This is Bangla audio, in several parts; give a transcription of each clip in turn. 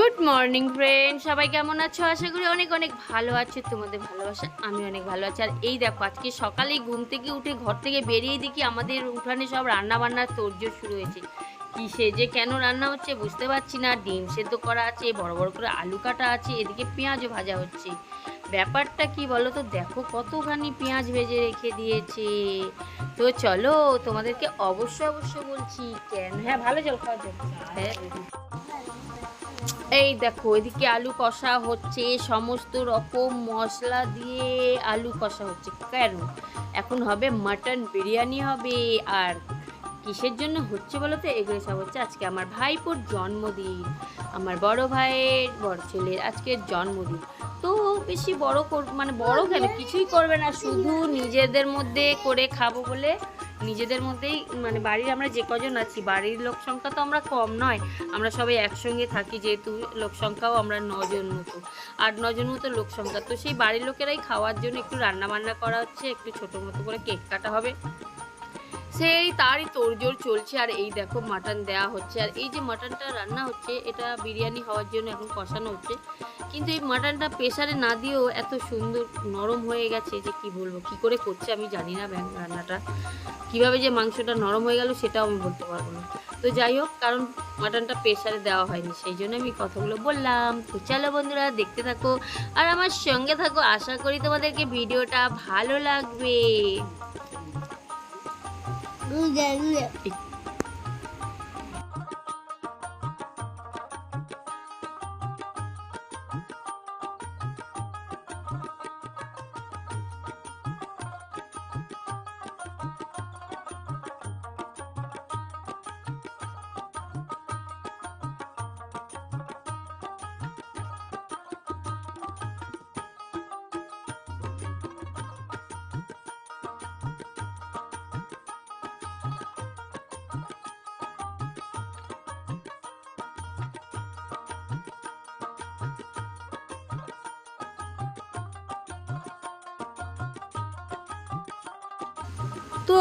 গুড মর্নিং ফ্রেন্ড সবাই কেমন আছো? আশা করি অনেক অনেক ভালো আছো। তোমাদের ভালোবাসা আমি অনেক ভালো আছি। আর এই দেখো, আজকে সকালেই ঘুম থেকে উঠে ঘর থেকে বেরিয়ে দেখি আমাদের উঠানে সব রান্না বান্নার তোড়জোড় শুরু হয়েছে। কি যে কেন রান্না হচ্ছে বুঝতে পারছি না। ডিম সেদ্ধ করা আছে, বড় বড় করে আলু কাটা আছে, এদিকে পেঁয়াজও ভাজা হচ্ছে। ব্যাপারটা কি বলো তো? দেখো কতখানি পেঁয়াজ ভেজে রেখে দিয়েছে। তো চলো, তোমাদেরকে অবশ্যই অবশ্যই বলছি, কেন? হ্যাঁ ভালো জল খাওয়া জল হ্যাঁ এই দেখো, এদিকে আলু কষা হচ্ছে, সমস্ত রকম মশলা দিয়ে আলু কষা হচ্ছে। কেন? এখন হবে মাটন বিরিয়ানি হবে, আর কিসের জন্য হচ্ছে বলো তো এগুলো সব হচ্ছে আজকে আমার ভাইপোর জন্মদিন, আমার বড় ভাইয়ের বড় ছেলের আজকের জন্মদিন। তো বেশি বড় কর মানে বড় কেন? কিছুই করবে না, শুধু নিজেদের মধ্যে করে খাব বলে নিজেদের মধ্যেই মানে বাড়ির আমরা যে কজন আছি, বাড়ির লোক সংখ্যা তো আমরা কম নয়। আমরা সবাই একসঙ্গে থাকি, যেহেতু লোক সংখ্যাও আমরা নজন মতো। আট নজন মতো লোক সংখ্যা। তো সেই বাড়ির লোকেরাই খাওয়ার জন্য একটু রান্না বান্না করা হচ্ছে, একটু ছোটো মতো করে কেক কাটা হবে। সেই তারই তোড়জোড় চলছে। আর এই দেখো মাটন দেওয়া হচ্ছে। আর এই যে মাটনটা রান্না হচ্ছে, এটা বিরিয়ানি হওয়ার জন্য এখন কষানো হচ্ছে। কিন্তু এই মাটনটা প্রেসারে না দিয়েও এত সুন্দর নরম হয়ে গেছে যে কি বলব, কি করে করছে আমি জানি না রান্নাটা। কীভাবে যে মাংসটা নরম হয়ে গেল সেটাও আমি বলতে পারব না। তো যাই হোক কারণ মাটনটা প্রেশারে দেওয়া হয়নি সেই জন্য আমি কথাগুলো বললাম। তো চলো বন্ধুরা দেখতে থাকো আর আমার সঙ্গে থাকো। আশা করি তোমাদেরকে ভিডিওটা ভালো লাগবে। তো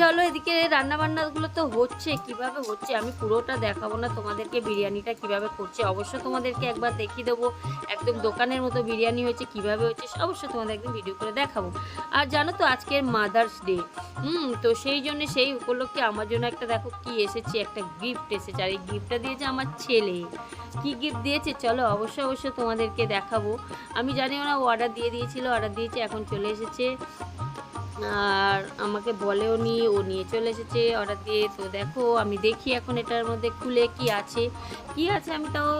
চলো এদিকে রান্না বান্নাগুলো তো হচ্ছে, কীভাবে হচ্ছে আমি পুরোটা দেখাবো না, তোমাদেরকে বিরিয়ানিটা কীভাবে করছে, অবশ্য তোমাদেরকে একবার দেখিয়ে দেবো, একদম দোকানের মতো বিরিয়ানি হয়েছে, কীভাবে হচ্ছে অবশ্য তোমাদের একদম ভিডিও করে দেখাবো। আর জানো তো আজকের মাদার্স ডে হুম, তো সেই জন্য সেই উপলক্ষে আমার জন্য একটা দেখো কি এসেছে, একটা গিফট এসেছে, আর এই গিফটটা দিয়েছে আমার ছেলে। কি গিফট দিয়েছে? চলো অবশ্যই অবশ্যই তোমাদেরকে দেখাবো। আমি জানিও না অর্ডার দিয়ে দিয়েছিল অর্ডার দিয়েছে, এখন চলে এসেছে। আর আমাকে বলেও নি, ও নিয়ে চলে এসেছে। অর্ডার দিয়ে তো দেখো, আমি দেখি এখন এটার মধ্যে খুলে কি আছে। কি আছে আমি তাও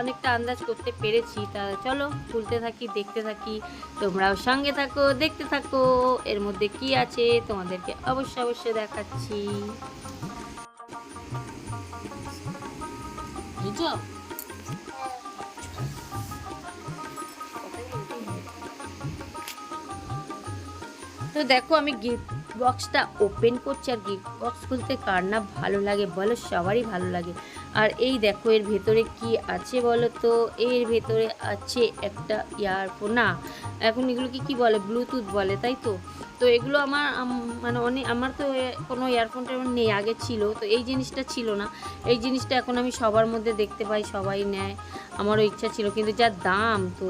অনেকটা আন্দাজ করতে পেরেছি। তা চলো, খুলতে থাকি, দেখতে থাকি। তোমরাও সঙ্গে থাকো, দেখতে থাকো। এর মধ্যে কি আছে তোমাদেরকে অবশ্যই অবশ্যই দেখাচ্ছি। তো দেখো আমি গিফট বক্সটা ওপেন করছি আর গিফট বক্স খুলতে কার না ভালো লাগে বলো, সবারই ভালো লাগে। আর এই দেখো এর ভেতরে কি আছে বলো তো? এর ভেতরে আছে একটা ইয়ারফোন না, এখন এগুলোকে কি বলে? ব্লুটুথ বলে, তাই তো? তো এগুলো আমার মানে অনেক আমার তো কোনো ইয়ারফোন টেরফোন নেই, আগে ছিল, তো এই জিনিসটা ছিল না। এই জিনিসটা এখন আমি সবার মধ্যে দেখতে পাই, সবাই নেয়, আমারও ইচ্ছা ছিল, কিন্তু যা দাম, তো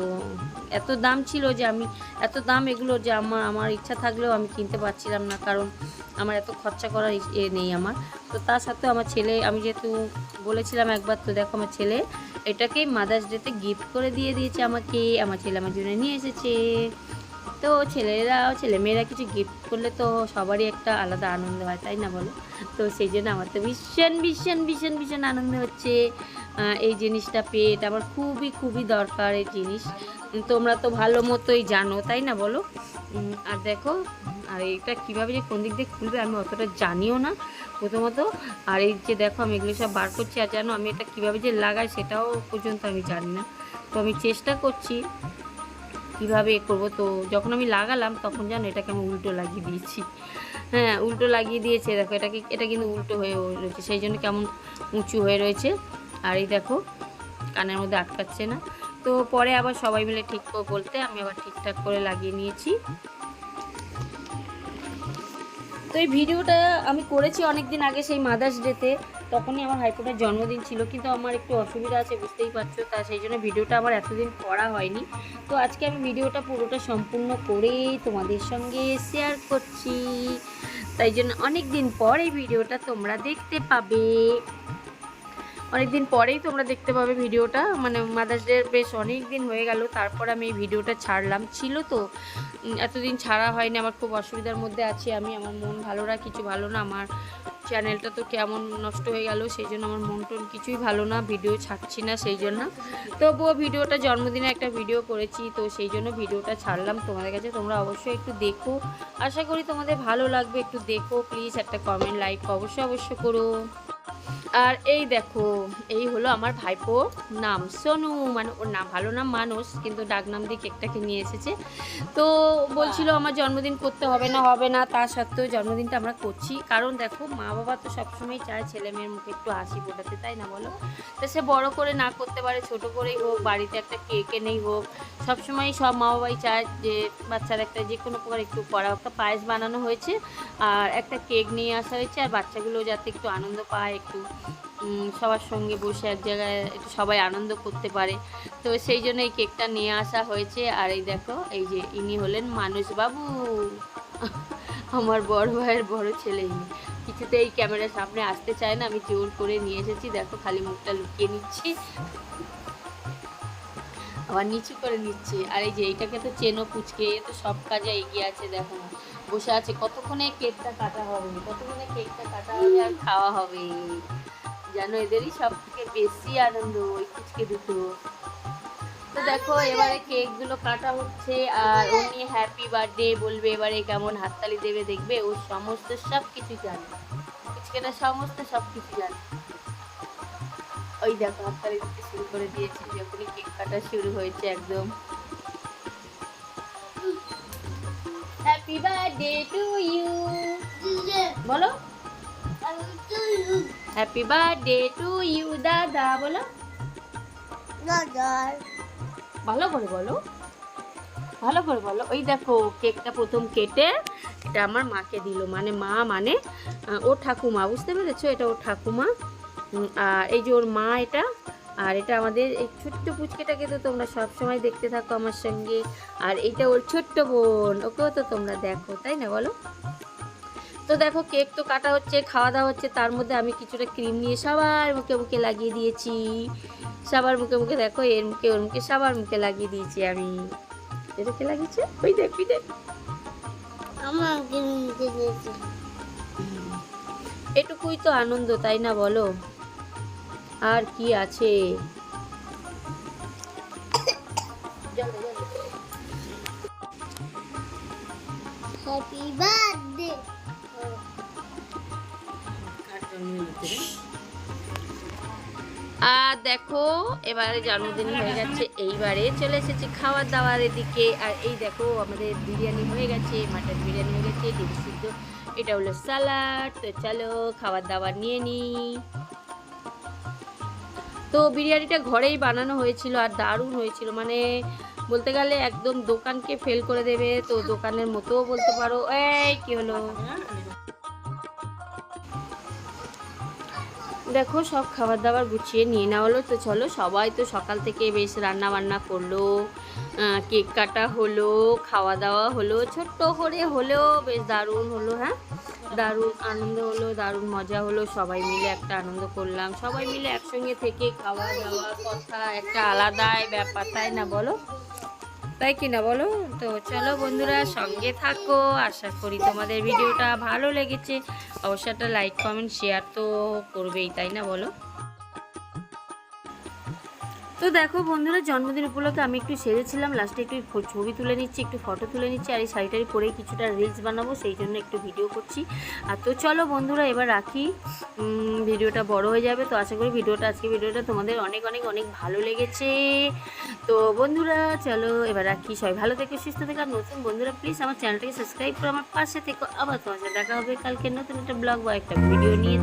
এত দাম ছিল যে আমি, এত দাম এগুলো যে আমার আমার ইচ্ছা থাকলেও আমি কিনতে পারছিলাম না, কারণ আমার এত খরচা করার এ নেই আমার। তো তার সাথেও আমার ছেলে, আমি যেহেতু বলেছিলাম একবার, তো দেখো আমার ছেলে এটাকেই মাদার্স ডেতে গিফট করে দিয়ে দিয়েছে আমাকে, আমার ছেলে আমার জন্য নিয়ে এসেছে। তো ছেলেরা, ছেলেমেয়েরা কিছু গিফট করলে তো সবারই একটা আলাদা আনন্দ হয়, তাই না বলো? তো সেই জন্য আমার তো ভীষণ ভীষণ ভীষণ ভীষণ আনন্দ হচ্ছে। এই জিনিসটা পেয়ে এটা আমার খুবই খুবই দরকার এই জিনিস। তোমরা তো ভালো মতোই জানো, তাই না বলো? আর দেখো, আর এটা কীভাবে যে কোন দিক দিয়ে খুলবে আমি অতটা জানিও না প্রথমত। আর এই যে দেখো, আমি এগুলো সব বার করছি, আর জানো আমি এটা কীভাবে যে লাগাই সেটাও পর্যন্ত আমি জানি না। তো আমি চেষ্টা করছি। কীভাবে এ করব? তো যখন আমি লাগালাম, তখন জানো এটাকে আমি উল্টো লাগিয়ে দিয়েছি। হ্যাঁ উল্টো লাগিয়ে দিয়েছে। দেখো, এটাকে, এটা কিন্তু উল্টো হয়ে রয়েছে। সেই জন্য কেমন উঁচু হয়ে রয়েছে। আর এই দেখো, কানের মধ্যে আটকাচ্ছে না। তো পরে আবার সবাই মিলে ঠিক বলতে আমি আবার ঠিকঠাক করে লাগিয়ে নিয়েছি। তো এই ভিডিওটা আমি করেছি অনেক দিন আগে সেই মাদার্স ডেতে তখনই আমার হাইকোর্টের জন্মদিন ছিল, কিন্তু আমার একটু অসুবিধা আছে, বুঝতেই পারছ। তা সেই জন্য ভিডিওটা আমার এতদিন করা হয়নি। তো আজকে আমি ভিডিওটা পুরোটা সম্পূর্ণ করে তোমাদের সঙ্গে শেয়ার করছি। তাই জন্য অনেক দিন পর এই ভিডিওটা তোমরা দেখতে পাবে। অনেক দিন পরেই তোমরা দেখতে পাবে ভিডিওটা। মানে মাদার্স ডে বেশ অনেক দিন হয়ে গেল, তারপর আমি এই ভিডিওটা ছাড়লাম। ছিল তো। এতদিন ছাড়া হয়নি, আমার খুব অসুবিধার মধ্যে আছি আমি, আমার মন ভালো না, কিছু ভালো না, আমার চ্যানেলটা তো কেমন নষ্ট হয়ে গেল, সেই জন্য আমার মন টন কিছুই ভালো না ভিডিও ছাড়ছি না সেই জন্য। তবুও ভিডিওটা জন্মদিনে একটা ভিডিও করেছি, তো সেই জন্য ভিডিওটা ছাড়লাম তোমাদের কাছে, তোমরা অবশ্যই একটু দেখো। আশা করি তোমাদের ভালো লাগবে, একটু দেখো প্লিজ একটা কমেন্ট লাইক অবশ্যই অবশ্যই করো। আর এই দেখো, এই হলো আমার ভাইপো নাম। সোনু মানে ওর নাম, ভালো নাম মানুষ কিন্তু ডাক নাম দিয়ে কেকটাকে নিয়ে এসেছে। তো বলছিল আমার জন্মদিন করতে হবে না হবে না, তা সত্ত্বেও জন্মদিনটা আমরা করছি। কারণ দেখো, মা বাবা তো সবসময় চায় ছেলে মেয়ের মুখে একটু হাসি ফোটাতে, তাই না বলো? তো সে বড় করে না করতে পারে, ছোট করেই হোক, বাড়িতে একটা কেক এনেই হোক সবসময় সব মা বাবাই চায় যে বাচ্চার একটা যে কোনো প্রকার একটু করা একটা পায়েস বানানো হয়েছে, আর একটা কেক নিয়ে আসা হয়েছে, আর বাচ্চাগুলো যাতে একটু আনন্দ পায়, একটু উম, সবার সঙ্গে বসে এক জায়গায় একটু সবাই আনন্দ করতে পারে। তো সেই জন্য এই কেকটা নিয়ে আসা হয়েছে। আর এই দেখো এই যে ইনি হলেন মানুষ বাবু আমার বড় ভাইয়ের বড় ছেলে ইনি। কিছুতে এই ক্যামেরার সামনে আসতে চায় না আমি জোর করে নিয়ে এসেছি। দেখো খালি মুখটা লুকিয়ে নিচ্ছি। আবার নিচু করে নিচ্ছে। আর এই যে এইটাকে তো চেনো পুচকে এ তো সব কাজে এগিয়ে আছে দেখো। বসে আছে কতক্ষণে কেকটা কাটা হবে? কতক্ষণে কেকটা কাটা হবে আর খাওয়া হবে? জানো এদেরই সব থেকে বেশি আনন্দ ওই পুচকে দুটো। তো দেখো এবারে কেকগুলো কাটা হচ্ছে আর ও নিয়ে হ্যাপি বার্থডে বলবে এবারে কেমন হাততালি দেবে দেখবে ও সমস্ত সব কিছু জানে। পুচকেটা সমস্ত সব কিছু জানে। ওই দেখো হাততালি দিতে শুরু করে দিয়েছে যখনই কেক কাটা শুরু হয়েছে একদম। হ্যাপি বার্থডে টু ইউ বলো হ্যাপি বার্থডে টু ইউ দাদা বলো ভালো করে বলো ভালো করে বলো ওই দেখো কেকটা প্রথম কেটে এটা আমার মাকে দিল। মানে মা মানে ও ঠাকুমা। বুঝতে পেরেছ? এটা ওর ঠাকুমা। আর এই যে ওর মা এটা আর এটা আমাদের এই ছোট্ট পুচকেটাকে তো তোমরা সব সময় দেখতে থাকো আমার সঙ্গে। আর এইটা ওর ছোট্ট বোন ওকেও তো তোমরা দেখো তাই না বলো? তো দেখো কেক তো কাটা হচ্ছে খাওয়া দাওয়া হচ্ছে তার মধ্যে আমি কিছুটা ক্রিম নিয়ে সবার মুখে মুখে লাগিয়ে দিয়েছি। সবার মুখে মুখে দেখো এর মুখে ওর মুখে সবার মুখে লাগিয়ে দিয়েছি আমি। এটাকে লাগিয়েছে? ওই দেখ ওই দেখ। এটুকুই তো আনন্দ তাই না বলো? আর কি আছে? হ্যাপি বার্থডে আর দেখো এবারে জন্মদিন হয়ে গেছে এইবারে চলে এসেছি খাবার দাবারের দিকে আর এই দেখো আমাদের বিরিয়ানি হয়ে গেছে মাটন বিরিয়ানি হয়ে গেছে ডিম সিদ্ধ এটা হলো স্যালাড তো চলো খাবার দাবার নিয়ে নিই। তো বিরিয়ানিটা ঘরেই বানানো হয়েছিল আর দারুণ হয়েছিল। মানে বলতে গেলে একদম দোকানকে ফেল করে দেবে, তো দোকানের মতোও বলতে পারো। এই, কি হলো? দেখো, সব খাবার দাবার গুছিয়ে নিয়ে নেওয়া হলো। তো চলো, সবাই তো সকাল থেকে বেশ রান্না বান্না করল কেক কাটা হলো খাওয়া দাওয়া হলো, ছোট্ট করে হলেও বেশ দারুণ হলো হ্যাঁ? দারুণ আনন্দ হলো, দারুণ মজা হলো, সবাই মিলে একটা আনন্দ করলাম। সবাই মিলে একসঙ্গে থেকে খাওয়া দাওয়া, কথা একটা আলাদাই ব্যাপার, তাই না বলো? তাই কি না বলো? তো চলো বন্ধুরা, সঙ্গে থাকো। আশা করি তোমাদের ভিডিওটা ভালো লেগেছে। অবশ্যই একটা লাইক কমেন্ট শেয়ার তো করবেই, তাই না বলো? তো দেখো বন্ধুরা, জন্মদিন উপলক্ষে আমি একটু সেরেছিলাম লাস্টে একটু ছবি তুলে নিচ্ছি, একটু ফটো তুলে নিচ্ছি, আর এই শাড়িটারি পরে কিছুটা রিলস বানাবো, সেই জন্য একটু ভিডিও করছি। আর তো চলো বন্ধুরা, এবার রাখি। ভিডিওটা বড় হয়ে যাবে, তো আশা করি ভিডিওটা আজকে ভিডিওটা তোমাদের অনেক অনেক অনেক ভালো লেগেছে। তো বন্ধুরা, চলো এবার রাখি। সবাই ভালো থেকে, সুস্থ থেকে, আর নতুন বন্ধুরা প্লিজ আমার চ্যানেলটাকে সাবস্ক্রাইব করে আমার পাশে থেকো। আবার তোমার দেখা হবে কালকে নতুন একটা ব্লগ বা একটা ভিডিও নিয়ে।